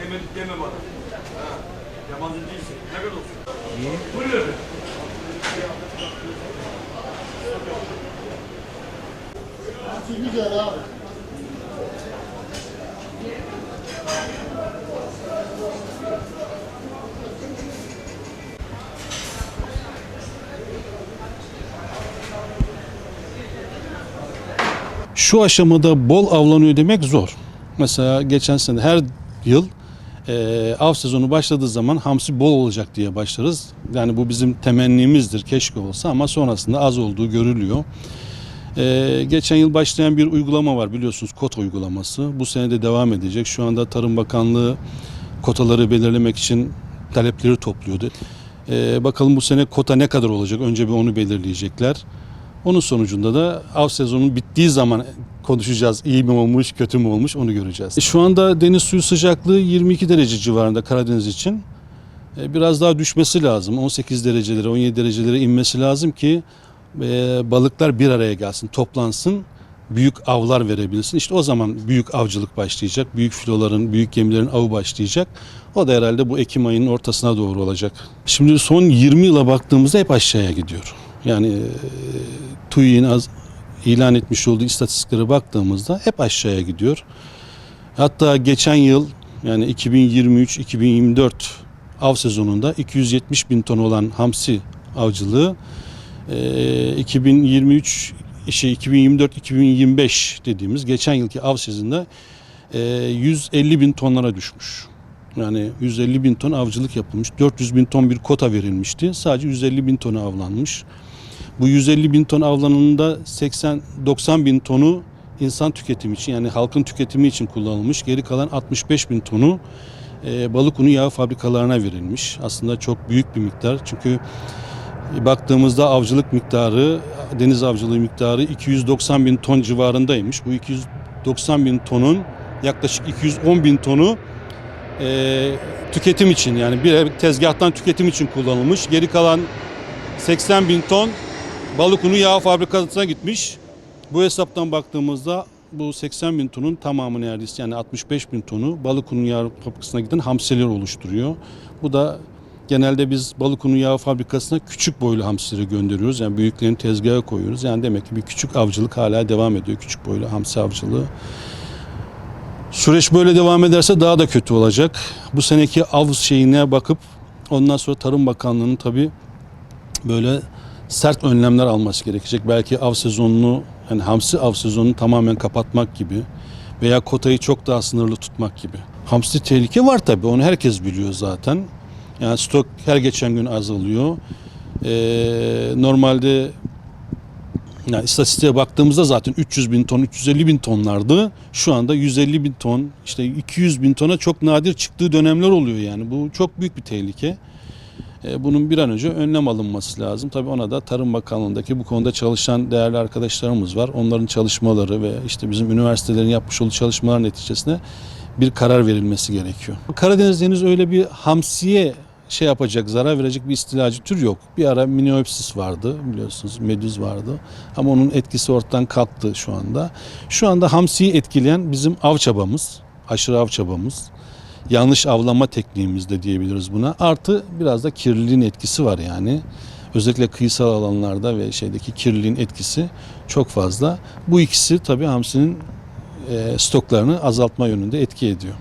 demedik deme bana. Ha. Yabancı değilsin. Ne kadar olsun? İyi. Buyur. Güzel abi. Şu aşamada bol avlanıyor demek zor. Mesela geçen sene her yıl e, av sezonu başladığı zaman hamsi bol olacak diye başlarız. Yani bu bizim temennimizdir keşke olsa ama sonrasında az olduğu görülüyor. E, geçen yıl başlayan bir uygulama var biliyorsunuz kota uygulaması. Bu sene de devam edecek. Şu anda Tarım Bakanlığı kotaları belirlemek için talepleri topluyordu. E, bakalım bu sene kota ne kadar olacak? Önce bir onu belirleyecekler. Onun sonucunda da av sezonunun bittiği zaman konuşacağız. İyi mi olmuş, kötü mü olmuş onu göreceğiz. E, Şu anda deniz suyu sıcaklığı 22 derece civarında Karadeniz için. E, Biraz daha düşmesi lazım. 18 derecelere, 17 derecelere inmesi lazım ki e, balıklar bir araya gelsin, toplansın, büyük avlar verebilsin. İşte o zaman büyük avcılık başlayacak. Büyük filoların, büyük gemilerin avı başlayacak. O da herhalde bu Ekim ayının ortasına doğru olacak. Şimdi son 20 yıla baktığımızda hep aşağıya gidiyor. Yani TÜİ'nin az ilan etmiş olduğu istatistiklere baktığımızda hep aşağıya gidiyor. Hatta geçen yıl yani 2023-2024 av sezonunda 270 bin ton olan hamsi avcılığı e, 2023 şey 2024-2025 dediğimiz geçen yılki av sezonunda e, 150 bin tonlara düşmüş. Yani 150 bin ton avcılık yapılmış. 400 bin ton bir kota verilmişti. Sadece 150 bin tonu avlanmış. Bu 150 bin ton avlanında 80-90 bin tonu insan tüketimi için yani halkın tüketimi için kullanılmış. Geri kalan 65 bin tonu e, balık unu yağı fabrikalarına verilmiş. Aslında çok büyük bir miktar. Çünkü e, baktığımızda avcılık miktarı, deniz avcılığı miktarı 290 bin ton civarındaymış. Bu 290 bin tonun yaklaşık 210 bin tonu e, tüketim için yani bir tezgahtan tüketim için kullanılmış. Geri kalan 80 bin ton balık unu yağı fabrikasına gitmiş. Bu hesaptan baktığımızda bu 80 bin tonun tamamı neredeyse yani 65 bin tonu balık unu yağı fabrikasına giden hamsiler oluşturuyor. Bu da genelde biz balık unu yağı fabrikasına küçük boylu hamsileri gönderiyoruz. Yani büyüklerini tezgaha koyuyoruz. Yani demek ki bir küçük avcılık hala devam ediyor. Küçük boylu hamsi avcılığı. Süreç böyle devam ederse daha da kötü olacak. Bu seneki av şeyine bakıp ondan sonra Tarım Bakanlığı'nın tabii böyle sert önlemler alması gerekecek. Belki av sezonunu yani hamsi av sezonunu tamamen kapatmak gibi veya kotayı çok daha sınırlı tutmak gibi. Hamsi tehlike var tabii onu herkes biliyor zaten. Yani stok her geçen gün azalıyor. Ee, normalde yani istatistiğe baktığımızda zaten 300 bin ton, 350 bin tonlardı. Şu anda 150 bin ton, işte 200 bin tona çok nadir çıktığı dönemler oluyor yani. Bu çok büyük bir tehlike. E, Bunun bir an önce önlem alınması lazım. Tabii ona da Tarım Bakanlığı'ndaki bu konuda çalışan değerli arkadaşlarımız var. Onların çalışmaları ve işte bizim üniversitelerin yapmış olduğu çalışmalar neticesinde bir karar verilmesi gerekiyor. Karadeniz Deniz öyle bir hamsiye şey yapacak, zarar verecek bir istilacı tür yok. Bir ara Miniopsis vardı biliyorsunuz, medüz vardı. Ama onun etkisi ortadan kalktı şu anda. Şu anda hamsiyi etkileyen bizim av çabamız, aşırı av çabamız. Yanlış avlama tekniğimiz de diyebiliriz buna. Artı biraz da kirliliğin etkisi var yani. Özellikle kıyısal alanlarda ve şeydeki kirliliğin etkisi çok fazla. Bu ikisi tabii hamsinin e, stoklarını azaltma yönünde etki ediyor.